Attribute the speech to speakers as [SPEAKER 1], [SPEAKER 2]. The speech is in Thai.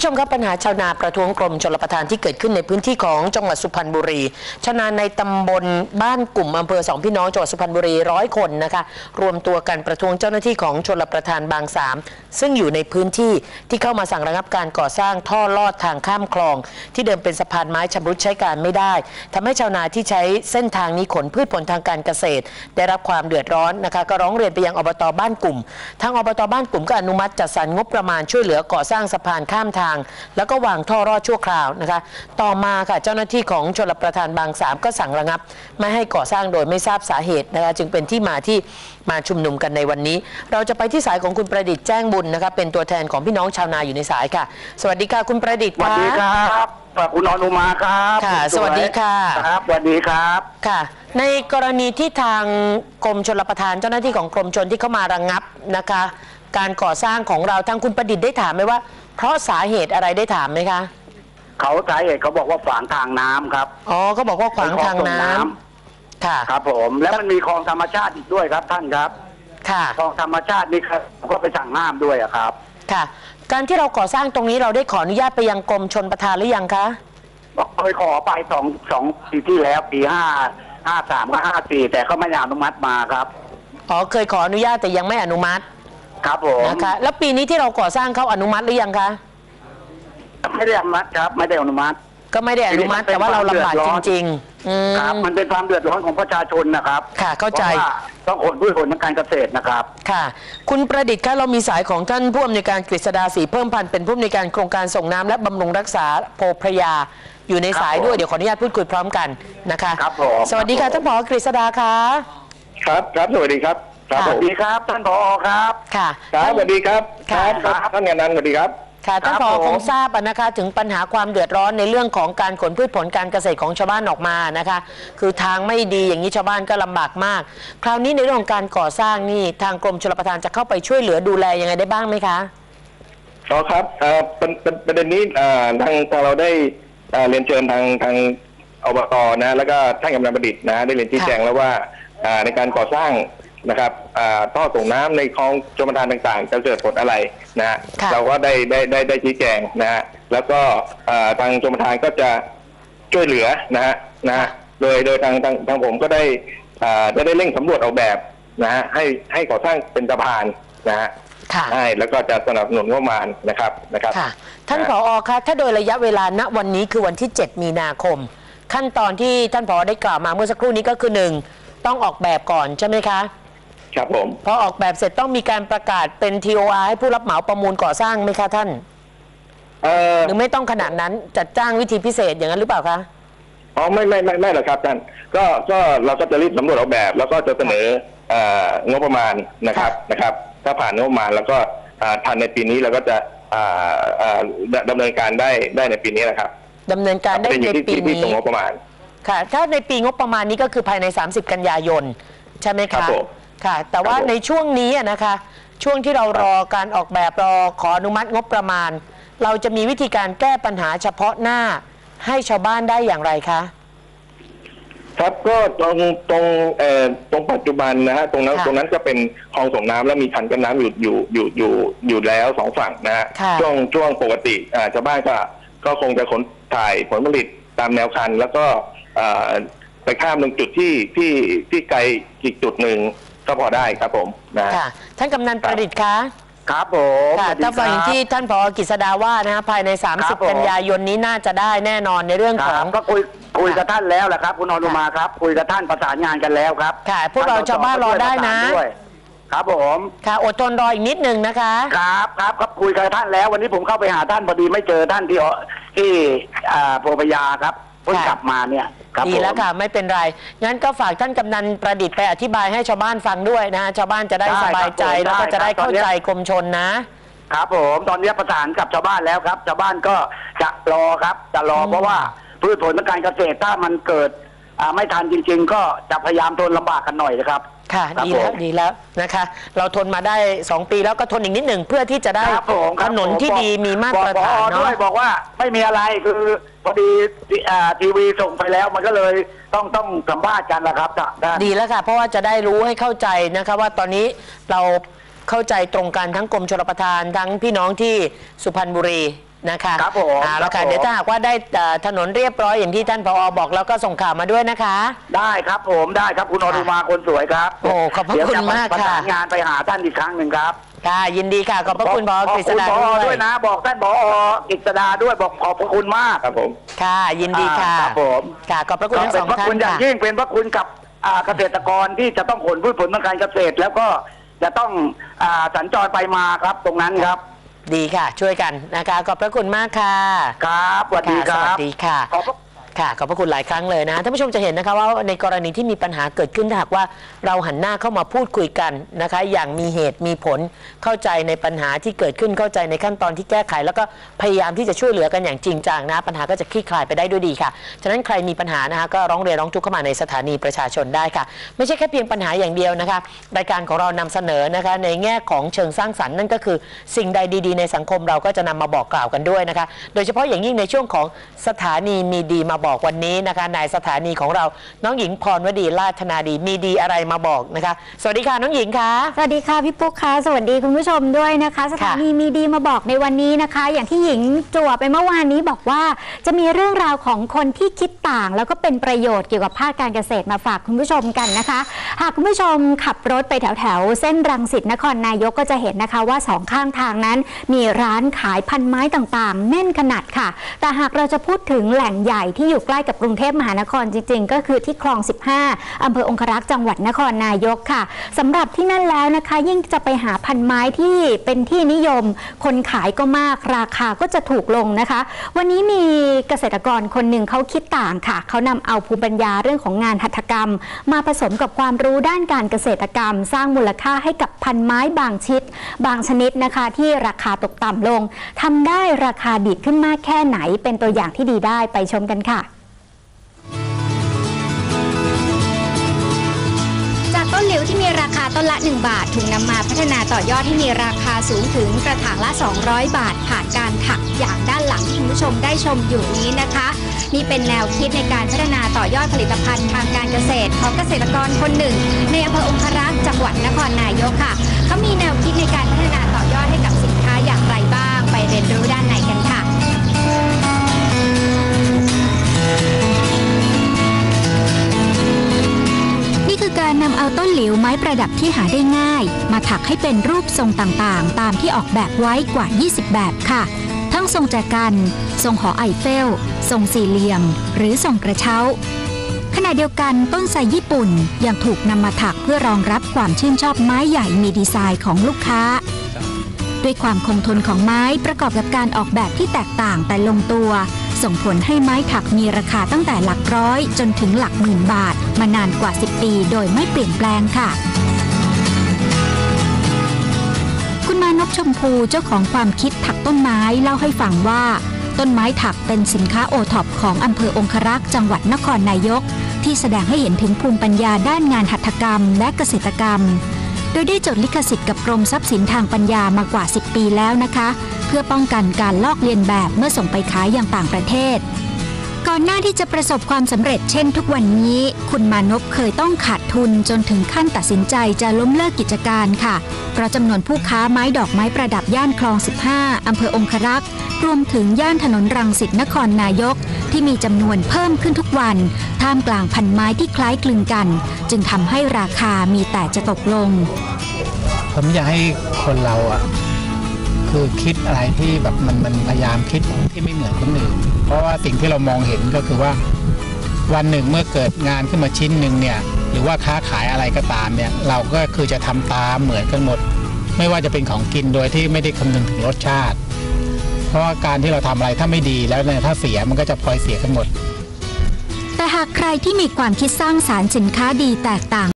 [SPEAKER 1] ผู้ชมครับปัญหาชาวนาประท้วงกรมชลประทานที่เกิดขึ้นในพื้นที่ของจังหวัดสุพรรณบุรี ชาวนาในตำบลบ้านกลุ่มอำเภอสองพี่น้องจังหวัดสุพรรณบุรีร้อยคนนะคะรวมตัวกันประท้วงเจ้าหน้าที่ของชลประทานบางสามซึ่งอยู่ในพื้นที่ที่เข้ามาสั่งระงับการก่อสร้างท่อลอดทางข้ามคลอง ที่เดิมเป็นสะพานไม้ชำรุดใช้การไม่ได้ทำให้ชาวนาที่ใช้เส้นทางนี้ขนพืชผลทางการเกษตร ได้รับความเดือดร้อนนะคะก็ร้องเรียนไปยังอบตบ้านกลุ่ม ทางอบตบ้านกลุ่มก็อนุมัติจัดสรรงบประมาณช่วยเหลือก่อสร้างสะพานข้ามทางแล้วก็วางท่อรอดชั่วคราวนะคะ ต่อมาค่ะเจ้าหน้าที่ของชลประทานบางสามก็สั่งระงับ ไม่ให้ก่อสร้างโดยไม่ทราบสาเหตุนะคะจึงเป็นที่มาที่มาชุมนุมกันในวันนี้ เราจะไปที่สายของคุณประดิษฐ์แจ้งบุญนะคะเป็นตัวแทนของพี่น้องชาวนาอยู่ในสายค่ะ สวัสดีค่ะคุณประดิษฐ์
[SPEAKER 2] สวัส
[SPEAKER 1] ค่ะ
[SPEAKER 2] ดีครับคุณอนุมาครับ
[SPEAKER 1] ค่ะ
[SPEAKER 2] ณ
[SPEAKER 1] สวัสดีค่ะ
[SPEAKER 2] ครับสวัสดีครับ
[SPEAKER 1] ค่ะ ในกรณีที่ทางกรมชลประทานเจ้าหน้าที่ของกรมชนที่เข้ามาระงงับนะคะ การก่อสร้างของเราทางคุณประดิษฐ์ได้ถามไหมว่า เพราะสาเหตุอะไรได้ถามไหมคะ
[SPEAKER 2] เขาสาเหตุเขาบอกว่าฝางทางน้ำครับ
[SPEAKER 1] อ๋อก็บอกว่าขวางทางน้ำ
[SPEAKER 2] เป็นคลองส่ง
[SPEAKER 1] ค่ะ
[SPEAKER 2] ครับ ผม แล้วมันมีคลองธรรมชาติอีกด้วยครับท่านครับ
[SPEAKER 1] ค่ะ
[SPEAKER 2] คลองธรรมชาตินี่ครับก็ไปสั่งห้ามด้วยอะครับ
[SPEAKER 1] ค่ะ การที่เราก่อสร้างตรงนี้เราได้ขออนุญาตไปยังกรมชนประทานหรือยังคะ
[SPEAKER 2] เคยขอไปสองสองปีที่แล้วปีห้าห้าสามกับห้าสี่แต่เขาไม่อนุมัติมาครับ
[SPEAKER 1] อ๋อ เคยขออนุญาตแต่ยังไม่อนุมัติ
[SPEAKER 2] ครับผม
[SPEAKER 1] นะคะ แล้วปีนี้ที่เราก่อสร้างเขาอนุมัติหรือยังคะ
[SPEAKER 2] ไม่ได้อนุมัติครับไม่ได้อนุมัติ
[SPEAKER 1] ก็ไม่ได้อนุมัติแต่ว่าเราลำบากจริงๆอืม
[SPEAKER 2] ครับ มันเป็นความเดือดร้อนของประชาชนนะครับ
[SPEAKER 1] ค่ะ เข้าใจ
[SPEAKER 2] พระว่ต้องขนพืชผลทางการเกษตรนะครับ
[SPEAKER 1] ค่ะ คุณประดิษฐ์คะเรามีสายของท่านผู้อำนวยการกฤษดาศรีเพิ่มพันธ์เป็นผู้อำนวยการโครงการส่งน้ำและบำรุงรักษาโพพระยา อยู่ในสาย
[SPEAKER 2] ครับผม
[SPEAKER 1] ด้วยเดี๋ยวขออนุญาตพูดคุยพร้อมกันนะคะ
[SPEAKER 2] ครับผม
[SPEAKER 1] สวัสดีค่ะ
[SPEAKER 2] ครับผม
[SPEAKER 1] ท่านผอกฤษดาคะ
[SPEAKER 3] ครับครับสวัสดีครับ ครับ
[SPEAKER 1] ค่ะ
[SPEAKER 3] ผ
[SPEAKER 2] สวั
[SPEAKER 3] ม
[SPEAKER 2] สดีครับ ท่านผอครับ
[SPEAKER 1] ค่ะ
[SPEAKER 3] ครับสวัสดีครับ
[SPEAKER 1] ค่ะ
[SPEAKER 3] ครับครับท่านงานนันท์สวัสดีครับ
[SPEAKER 1] ค่ะท่าน
[SPEAKER 2] ครับ
[SPEAKER 1] ผอ
[SPEAKER 2] ผม
[SPEAKER 1] คงทราบอะนะคะถึงปัญหาความเดือดร้อนในเรื่องของการขนพืชผลการเกษตรของชาวบ้านออกมานะคะ คือทางไม่ดีอย่างนี้ชาวบ้านก็ลำบากมาก คราวนี้ในเรื่องของการก่อสร้างนี่ทางกรมชลประทานจะเข้าไปช่วยเหลือดูแลยังไงได้บ้างไหมคะ
[SPEAKER 3] อ๋อครับเอ่อประประประเด็นนี้เอ่อทางทางเราได้เอ่อเรียนเชิญทางทางอบตนะ แล้วก็ท่านกำนันประดิษฐ์นะ ได้เรียนชี้แจงแล้วว่าอ่าในการก่อสร้าง นะครับอ่าท่อส่งน้ำในคลองชมประทานต่างๆ จะเกิดผลอะไรนะฮะ
[SPEAKER 1] ค่ะ
[SPEAKER 3] เราก็ได้ได้ได้ได้ชี้แจงนะฮะแล้วก็อ่าทางชมประทานก็จะช่วยเหลือนะฮะนะฮะโดยโดยทางทางทางผมก็ได้อ่าได้ได้เร่งสำรวจออกแบบนะฮะให้ให้ก่อสร้างเป็นสะพานนะฮะ
[SPEAKER 1] ค่ะ
[SPEAKER 3] ใช่แล้วก็จะสนับสนุนงบประมาณนะครับนะครับ
[SPEAKER 1] ค่ะท่านผอคะถ้าโดยระยะเวลาณวันนี้คือวันที่ 7 มีนาคม ขั้นตอนที่ท่านผอได้กล่าวมาเมื่อสักครู่นี้ก็คือหนึ่งต้องออกแบบก่อนใช่ไหมคะ
[SPEAKER 3] ครับผม
[SPEAKER 1] พอออกแบบเสร็จต้องมีการประกาศเป็น TOR ให้ผู้รับเหมาประมูลก่อสร้างไหมคะท่าน
[SPEAKER 3] เอ่อ
[SPEAKER 1] หรือไม่ต้องขนาดนั้นจัดจ้างวิธีพิเศษอย่างนั้นหรือเปล่าคะ
[SPEAKER 3] อ๋อไม่ไม่ไม่ไม่หรอกครับท่านก็ก็เราก็จะรีบสำรวจออกแบบ แล้วก็จะเสนอเอ่องบประมาณนะครับนะครับ ถ้าผ่านงบประมาณแล้วก็อ่าทันในปีนี้เราก็จะอ่าอ่าดดำเนินการได้ได้ในปีนี้นะครับ
[SPEAKER 1] ดำเนินการได้
[SPEAKER 3] อยู่
[SPEAKER 1] ใน
[SPEAKER 3] ที่
[SPEAKER 1] ปี
[SPEAKER 3] ที่ที่
[SPEAKER 1] นี้
[SPEAKER 3] ตรงงบประมาณ
[SPEAKER 1] ค่ะ ถ้าในปีงบประมาณนี้ก็คือภายใน 30 กันยายน ใช่ไหม
[SPEAKER 3] ครั
[SPEAKER 1] คะ
[SPEAKER 3] บผม
[SPEAKER 1] ค่ะ แต่ว่า
[SPEAKER 3] ครับผม
[SPEAKER 1] ในช่วงนี้อะนะคะ ช่วงที่เรารอการออกแบบรอขออนุมัติงบประมาณ เราจะมีวิธีการแก้ปัญหาเฉพาะหน้า ให้ชาวบ้านได้อย่างไรคะ
[SPEAKER 3] ครับก็ตรงตรงเอ่อตรงปัจจุบันนะฮะตรงนั้น
[SPEAKER 1] ค่ะ
[SPEAKER 3] ตรงนั้นจะเป็นคลองส่งน้ำแล้วมีคันกั้นน้ำอยู่อยู่อยู่อยู่อยู่แล้วสองฝั่งนะฮะ
[SPEAKER 1] ค่ะ
[SPEAKER 3] ช่วงช่วงปกติอ่าชาวบ้านก็ก็คงจะขนถ่ายผลผลิตตามแนวคัน แล้วก็อ่าไปข้ามตรงจุดที่ที่ที่ไกลอีกจุดหนึ่ง ก็พอได้ครับผมนะฮะ
[SPEAKER 1] ค่ะ ท่านกำนันประดิษฐ์คะ
[SPEAKER 2] ครับผม
[SPEAKER 1] ค่ะ
[SPEAKER 2] สวัสดี
[SPEAKER 1] ถ้าฟังอย่าง
[SPEAKER 2] ครับ
[SPEAKER 1] ที่ท่านผอกฤษดาว่านะคะภายใน
[SPEAKER 2] ครับผม
[SPEAKER 1] 30 กันยายนนี้น่าจะได้แน่นอนในเรื่อง
[SPEAKER 2] ค
[SPEAKER 1] ขอ
[SPEAKER 2] รั
[SPEAKER 1] ง
[SPEAKER 2] บก็คุยคุยกับท่านแล้วแหละครับ คุณอนุมาครับ คุยกับท่านประสานงานกันแล้วครับ
[SPEAKER 1] ค่ะพวกเรา
[SPEAKER 2] ท่
[SPEAKER 1] ชาวบ้านรอได้นะ
[SPEAKER 2] ช่วยปรสาด้วยครับผม
[SPEAKER 1] ค่ะ อดทนรออีกนิดหนึ่งนะคะ
[SPEAKER 2] ครับครับครับคุยกับท่านแล้ว วันนี้ผมเข้าไปหาท่านพอดีไม่เจอท่านที่อที่อ่าโพพยาครับเพิ่ง
[SPEAKER 1] ค่ะ
[SPEAKER 2] กลับมาเนี่ยครับ
[SPEAKER 1] ดีแล้ว
[SPEAKER 2] ผม
[SPEAKER 1] ค่ะไม่เป็นไร งั้นก็ฝากท่านกำนันประดิษฐ์ไปอธิบายให้ชาวบ้านฟังด้วยนะฮะชาวบ้านจะได้
[SPEAKER 2] ได้
[SPEAKER 1] สบายใจ
[SPEAKER 2] ครับผม
[SPEAKER 1] แล้วก็จะได้
[SPEAKER 2] ได้ครับ
[SPEAKER 1] เข้าใจกรมชนนะ
[SPEAKER 2] ครับผมตอนนี้ประสานกับชาวบ้านแล้วครับชาวบ้านก็จะรอครับจะรอ
[SPEAKER 1] อืม
[SPEAKER 2] เพราะว่าพืชผลทางการเกษตรถ้ามันเกิด อ่าไม่ทันจริง ๆ ก็จะพยายามทนลำบากกันหน่อยนะครับ
[SPEAKER 1] ค่ะ
[SPEAKER 2] ครับ
[SPEAKER 1] ดีแล้ว
[SPEAKER 2] ผม
[SPEAKER 1] ดีแล้วนะคะ เราทนมาได้ 2 ปีแล้วก็ทนอีกนิดหนึ่งเพื่อที่จะได้
[SPEAKER 2] ครับผมค
[SPEAKER 1] ถ
[SPEAKER 2] รับ
[SPEAKER 1] นน
[SPEAKER 2] ผม
[SPEAKER 1] ที่
[SPEAKER 2] บอก
[SPEAKER 1] ดีมีมาตร
[SPEAKER 2] บอก
[SPEAKER 1] ฐาน
[SPEAKER 2] ผอด้
[SPEAKER 1] เนาะ
[SPEAKER 2] วยบอกว่าไม่มีอะไรคือพอดีอ่าทีวีส่งไปแล้วมันก็เลยต้องต้องสัมภาษณ์กันละครับท่าน
[SPEAKER 1] ดีแล้วค่ะ เพราะว่าจะได้รู้ให้เข้าใจนะคะว่าตอนนี้เราเข้าใจตรงกันทั้งกรมชลประทานทั้งพี่น้องที่สุพรรณบุรี นะคะ
[SPEAKER 2] ครับผม
[SPEAKER 1] เอาละ
[SPEAKER 2] ครั
[SPEAKER 1] ค่ะ
[SPEAKER 2] บผม
[SPEAKER 1] เดี๋ยวถ้าหากว่าได้เอ่อถนนเรียบร้อยอย่างที่ท่านผอบอกแล้วก็ส่งข่าวมาด้วยนะคะ
[SPEAKER 2] ได้ครับผมได้ครับคุณอรุมาคนสวยครับ
[SPEAKER 1] โอ้ขอบพระ
[SPEAKER 2] เดี๋ยว
[SPEAKER 1] คุณ
[SPEAKER 2] จะ
[SPEAKER 1] มาก
[SPEAKER 2] ประ
[SPEAKER 1] ค่ะ
[SPEAKER 2] สานงานไปหาท่านอีกครั้งหนึ่งครับ
[SPEAKER 1] ค่ะยินดีค่ะขอบพระคุณผอกฤษ
[SPEAKER 2] คุณ
[SPEAKER 1] ดา
[SPEAKER 2] ผอ
[SPEAKER 1] ด้
[SPEAKER 2] ด้
[SPEAKER 1] ว
[SPEAKER 2] วยยนะบอกท่านผอกฤษดาด้วยบอกขอบพระคุณมาก
[SPEAKER 3] ครับผม
[SPEAKER 1] ค่ะ ยินดีค่ะ
[SPEAKER 2] อ่าครับผม
[SPEAKER 1] ค่ะขอบพระคุณทั้ง
[SPEAKER 2] เป็
[SPEAKER 1] ส
[SPEAKER 2] น
[SPEAKER 1] อง
[SPEAKER 2] พระ
[SPEAKER 1] ท่า
[SPEAKER 2] คุณ
[SPEAKER 1] น
[SPEAKER 2] อย่าง
[SPEAKER 1] ค่ะ
[SPEAKER 2] ยิ่งเป็นพระคุณกับอ่าเกษตรกรที่จะต้องขนพืชผลทางการเกษตร แล้วก็จะต้องอ่าสัญจรไปมาครับตรงนั้นครับ
[SPEAKER 1] ดีค่ะ ช่วยกันนะคะ ขอบพระคุณมากค่ะ
[SPEAKER 2] ครับสวัสดีค
[SPEAKER 1] ค่ะ
[SPEAKER 2] รับ
[SPEAKER 1] สวัสดีค่ะ
[SPEAKER 2] ขอบพระ
[SPEAKER 1] ค่ะขอบพระคุณหลายครั้งเลยนะท่านผู้ชมจะเห็นนะคะว่าในกรณีที่มีปัญหาเกิดขึ้นถ้าหากว่าเราหันหน้าเข้ามาพูดคุยกันนะคะ อย่างมีเหตุมีผลเข้าใจในปัญหาที่เกิดขึ้นเข้าใจในขั้นตอนที่แก้ไข แล้วก็พยายามที่จะช่วยเหลือกันอย่างจริงจังนะ ปัญหาก็จะคลี่คลายไปได้ด้วยดีค่ะฉะนั้นใครมีปัญหานะคะก็ร้องเรียนร้องทุกข์เข้ามาในสถานีประชาชนได้ค่ะ ไม่ใช่แค่เพียงปัญหาอย่างเดียวนะคะ รายการของเรานำเสนอนะคะ ในแง่ของเชิงสร้างสรรค์นั่นก็คือ สิ่งใดดี ๆ ในสังคมเราก็จะนำมาบอกกล่าวกันด้วยนะคะ โดยเฉพาะอย่างยิ่งในช่วงของสถานีมีดีมาบอกวันนี้นะคะในสถานีของเราน้องหญิงพรวดีลาธนาดีมีดีอะไรมาบอกนะคะ สวัสดีค่ะน้องหญิงคะ
[SPEAKER 4] สวัสดีค่ะพี่ปุ๊กค่ะสวัสดีคุณผู้ชมด้วยนะคะ สถานีมีดีมาบอกในวันนี้นะคะ อย่างที่หญิงจั่วไปเมื่อวานนี้บอกว่า จะมีเรื่องราวของคนที่คิดต่าง แล้วก็เป็นประโยชน์เกี่ยวกับภาคการเกษตรมาฝากคุณผู้ชมกันนะคะ หากคุณผู้ชมขับรถไปแถวแถวๆเส้นรังสิตนครนายกก็จะเห็นนะคะว่าสองข้างทางนั้น มีร้านขายพันไม้ต่างๆ แน่นขนาดค่ะ แต่หากเราจะพูดถึงแหล่งใหญ่ที่อยู่ใกล้กับกรุงเทพมหานครจริง ๆ ก็คือที่คลอง 15อำเภอองครักษ์จังหวัดนครนายกค่ะสำหรับที่นั่นแล้วนะคะ ยิ่งจะไปหาพันไม้ที่เป็นที่นิยม คนขายก็มากราคาก็จะถูกลงนะคะ วันนี้มีเกษตรกรคนหนึ่งเขาคิดต่างค่ะ เขานำเอาภูมิปัญญาเรื่องของงานหัตถกรรม มาผสมกับความรู้ด้านการเกษตรกรรม สร้างมูลค่าให้กับพันไม้บางชิด บางชนิดนะคะ ที่ราคาตกต่ำลงทำได้ราคาดีขึ้นมากแค่ไหนเป็นตัวอย่างที่ดีได้ไปชมกันค่ะ ที่มีราคาต้นละ 1 บาทถูกนำมาพัฒนาต่อยอดให้มีราคาสูงถึงกระถางละ 200 บาท ผ่านการถักอย่างด้านหลังที่คุณผู้ชมได้ชมอยู่นี้นะคะ นี่เป็นแนวคิดในการพัฒนาต่อยอดผลิตภัณฑ์ทางการเกษตร ของเกษตรกรคนหนึ่ง ในอำเภอองครักษ์จังหวัดนครนายกค่ะเขามีแนวคิดในการพัฒนาต่อยอดให้กับสินค้าอย่างไรบ้าง ไปเรียนรู้ด้านในกันค่ะ คือการนำเอาต้นหลิวไม้ประดับที่หาได้ง่าย มาถักให้เป็นรูปทรงต่างๆ ตามที่ออกแบบไว้กว่า 20 แบบค่ะ ทั้งทรงแจกันทรงหอไอเฟล ทรงสี่เหลี่ยม หรือทรงกระเช้า ขณะเดียวกันต้นไทรญี่ปุ่นยังถูกนำมาถักเพื่อรองรับความชื่นชอบไม้ใหญ่มีดีไซน์ของลูกค้าด้วยความคงทนของไม้ประกอบกับการออกแบบที่แตกต่างแต่ลงตัว ส่งผลให้ไม้ถักมีราคาตั้งแต่หลักร้อย จนถึงหลักหมื่นบาท มานานกว่า 10 ปีโดยไม่เปลี่ยนแปลงค่ะคุณมานพชมพูเจ้าของความคิดถักต้นไม้เล่าให้ฟังว่า ต้นไม้ถักเป็นสินค้าโอท็อปของอำเภอองครักษ์จังหวัดนครนายก ที่แสดงให้เห็นถึงภูมิปัญญาด้านงานหัตถกรรม และเกษตรกรรม โดยได้จดลิขสิทธิ์กับกรมทรัพย์สินทางปัญญามากว่า 10 ปีแล้วนะคะ เพื่อป้องกันการลอกเลียนแบบเมื่อส่งไปขายอย่างต่างประเทศ ก่อนหน้าที่จะประสบความสำเร็จเช่นทุกวันนี้ คุณมานพเคยต้องขาดทุนจนถึงขั้นตัดสินใจจะล้มเลิกกิจการค่ะ เพราะจำนวนผู้ค้าไม้ดอกไม้ประดับย่านคลอง 15 อำเภอองครักษ์รวมถึงย่านถนนรังสิตนครนายก ที่มีจำนวนเพิ่มขึ้นทุกวัน ท่ามกลางพันไม้ที่คล้ายคลึงกัน จึงทำให้ราคามีแต่จะตกลง
[SPEAKER 5] ผมอยากให้คนเราอะ คือคิดอะไรที่แบบมันมันพยายามคิดที่ไม่เหมือนคนอื่น เพราะว่าสิ่งที่เรามองเห็นก็คือว่า วันหนึ่งเมื่อเกิดงานขึ้นมาชิ้นหนึ่งเนี่ยหรือว่าค้าขายอะไรก็ตามเนี่ยเราก็คือจะทำตามเหมือนกันหมด ไม่ว่าจะเป็นของกินโดยที่ไม่ได้คำนึงถึงรสชาติ เพราะว่าการที่เราทำอะไรถ้าไม่ดีแล้วเนี่ยถ้าเสียมันก็จะพลอยเสียกันหมด
[SPEAKER 4] แต่หากใครที่มีความคิดสร้างสารรค์สินค้าดีแตกต่าง